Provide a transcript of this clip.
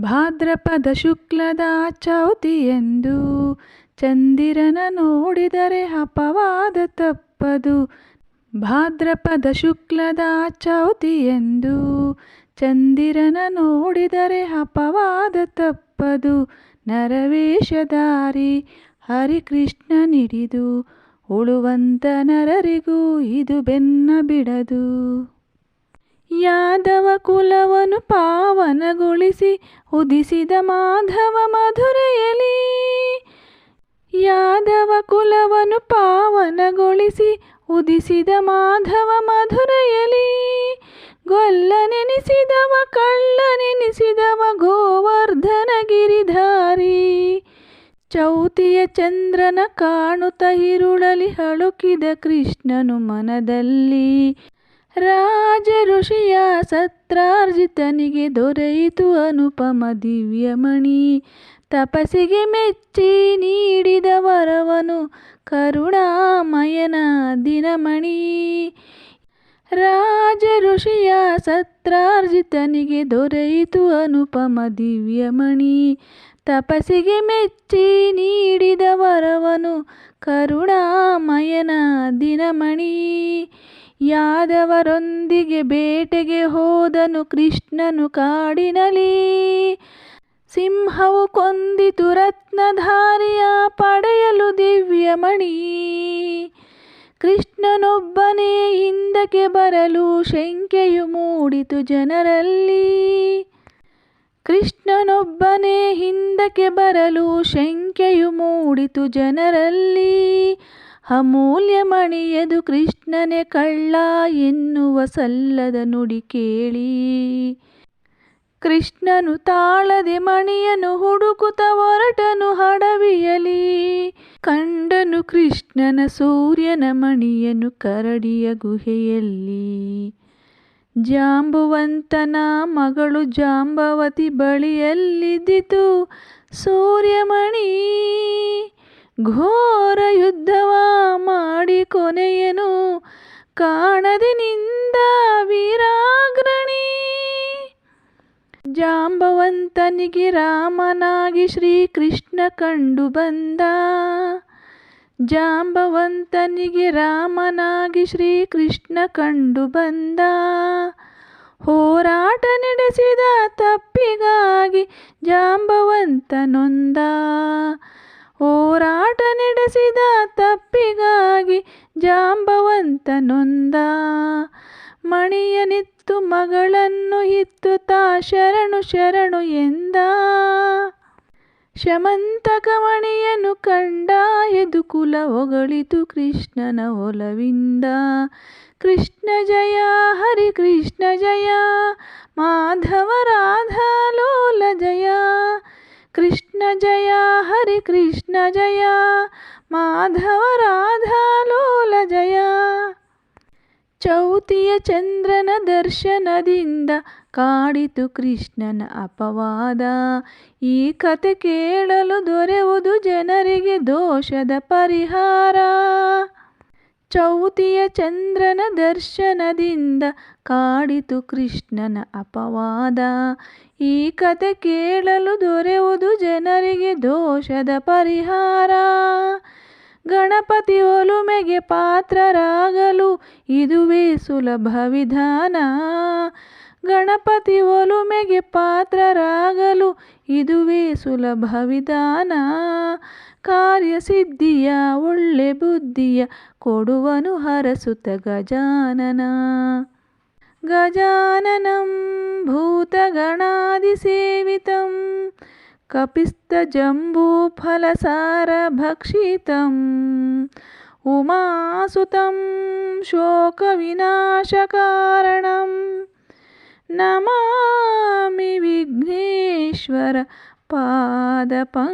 ಭಾದ್ರಪದ ಶುಕ್ಲದ ಎಂದು ಚಂದಿರನ ನೋಡಿದರೆ ಅಪವಾದ ತಪ್ಪದು. ಭಾದ್ರಪದ ಶುಕ್ಲದ ಎಂದು ಚಂದಿರನ ನೋಡಿದರೆ ಅಪವಾದ ತಪ್ಪದು. ನರವೇಷಧಾರಿ ಹರಿಕೃಷ್ಣನಿಡಿದು ಉಳುವಂತ ನರರಿಗೂ ಇದು ಬೆನ್ನ ಬಿಡದು. ಯಾದವ ಕುಲವನು ಪಾವನಗೊಳಿಸಿ ಉದಿಸಿದ ಮಾಧವ ಮಧುರೆಯಲಿ. ಯಾದವ ಕುಲವನು ಪಾವನಗೊಳಿಸಿ ಉದಿಸಿದ ಮಾಧವ ಮಧುರೆಯಲಿ. ಗೊಲ್ಲನೆನಿಸಿದವ ಕಳ್ಳನೆನಿಸಿದವ ಗೋವರ್ಧನ ಗಿರಿಧಾರಿ. ಚೌತಿಯ ಚಂದ್ರನ ಕಾಣುತ್ತ ಇರುಳಲಿ ಹಳುಕಿದ ಕೃಷ್ಣನು ಮನದಲ್ಲಿ. ರಾಜ ಋಷಿಯ ಸತ್ರಾರ್ಜಿತನಿಗೆ ದೊರೆಯಿತು ಅನುಪಮ ದಿವ್ಯಮಣಿ. ತಪಸ್ಸಿಗೆ ಮೆಚ್ಚಿ ನೀಡಿದ ವರವನು ಕರುಣಾಮಯನ ದಿನಮಣಿ. ರಾಜ ಋಷಿಯ ಸತ್ರಾರ್ಜಿತನಿಗೆ ದೊರೆಯಿತು ಅನುಪಮ ದಿವ್ಯಮಣಿ. ತಪಸ್ಸಿಗೆ ಮೆಚ್ಚಿ ನೀಡಿದ ವರವನು ಕರುಣಾಮಯನ ದಿನಮಣಿ. ಯಾದವರೊಂದಿಗೆ ಬೇಟೆಗೆ ಹೋದನು ಕೃಷ್ಣನು ಕಾಡಿನಲಿ ಸಿಂಹವು ಕೊಂದಿತು ರತ್ನಧಾರಿಯ ಪಡೆಯಲು ದಿವ್ಯಮಣಿ ಕೃಷ್ಣನೊಬ್ಬನೇ ಹಿಂದಕ್ಕೆ ಬರಲು ಶಂಕೆಯು ಮೂಡಿತು ಜನರಲ್ಲಿ. ಕೃಷ್ಣನೊಬ್ಬನೇ ಹಿಂದಕ್ಕೆ ಬರಲು ಶಂಕೆಯು ಮೂಡಿತು ಜನರಲ್ಲಿ. ಅಮೂಲ್ಯ ಮಣಿಯದು ಕೃಷ್ಣನೇ ಕಳ್ಳ ಎನ್ನುವ ಸಲ್ಲದ ನುಡಿ ಕೇಳಿ. ಕೃಷ್ಣನು ತಾಳದೆ ಮಣಿಯನು ಹುಡುಕುತ್ತ ಹೊರಟನು ಹಡವಿಯಲಿ. ಕಂಡನು ಕೃಷ್ಣನ ಸೂರ್ಯನ ಮಣಿಯನು ಕರಡಿಯ ಗುಹೆಯಲ್ಲಿ. ಜಾಂಬುವಂತನ ಮಗಳು ಜಾಂಬವತಿ ಬಳಿಯಲ್ಲಿದ್ದಿತು. ಸೂರ್ಯಮಣಿ ಘೋರ ಯುದ್ಧವ ಕೊನೆಯನು ಕಾಣದೆ ನಿಂದ ವೀರಾಗ್ರಣಿ. ಜಾಂಬವಂತನಿಗೆ ರಾಮನಾಗಿ ಶ್ರೀಕೃಷ್ಣ ಕಂಡು ಬಂದ. ಜಾಂಬವಂತನಿಗೆ ರಾಮನಾಗಿ ಶ್ರೀಕೃಷ್ಣ ಕಂಡು ಬಂದ. ಹೋರಾಟ ನಡೆಸಿದ ತಪ್ಪಿಗಾಗಿ ಜಾಂಬವಂತನೊಂದ. ಹೋರಾಟ ನಡೆಸಿದ ತಪ್ಪಿಗಾಗಿ ಜಾಂಬವಂತ ನೊಂದ ಮಣಿಯನಿತ್ತು ಮಗಳನ್ನು ಇತ್ತು ತಾ ಶರಣು ಶರಣು ಎಂದ. ಶಮಂತಕ ಮಣಿಯನು ಕಂಡ ಎದು ಕುಲ ಹೊಗಳಿತು ಕೃಷ್ಣನ ಒಲವಿಂದ. ಕೃಷ್ಣ ಜಯ ಹರಿ ಕೃಷ್ಣ ಜಯ. ಮಾಧವ ರಾಧಾ ಜಯ, ಹರಿ ಕೃಷ್ಣ ಜಯ, ಮಾಧವ ರಾಧಾ ಲೋಲ ಜಯ. ಚೌತಿಯ ಚಂದ್ರನ ದರ್ಶನದಿಂದ ಕಾಡಿತು ಕೃಷ್ಣನ ಅಪವಾದ. ಈ ಕತೆ ಕೇಳಲು ದೊರೆವುದು ಜನರಿಗೆ ದೋಷದ ಪರಿಹಾರ. ಚೌತಿಯ ಚಂದ್ರನ ದರ್ಶನದಿಂದ ಕಾಡಿತು ಕೃಷ್ಣನ ಅಪವಾದ. ಈ ಕತೆ ಕೇಳಲು ದೊರೆಯುವುದು ಜನರಿಗೆ ದೋಷದ ಪರಿಹಾರ. ಗಣಪತಿ ಒಲುಮೆಗೆ ಪಾತ್ರರಾಗಲು ಇದುವೇ ಸುಲಭ ವಿಧಾನ. ಗಣಪತಿ ಒಲುಮೆಗೆ ಪಾತ್ರರಾಗಲು ಇದುವೇ ಸುಲಭ ವಿಧಾನ ಕಾರ್ಯಸಿದ್ಧಿಯ ಒಳ್ಳೆ ಬುದ್ಧಿಯ ಕೊಡುವನು ಹರಸುತ್ತ ಗಜಾನನ ಗಜಾನನಂ ಭೂತಗಣಾದಿಸೇವಿತಂ कपिस्तजम्बूफलसारभक्षितम् उमासुतं शोकविनाशकारणं नमामि विघ्नेश्वर पादपङ्कजम्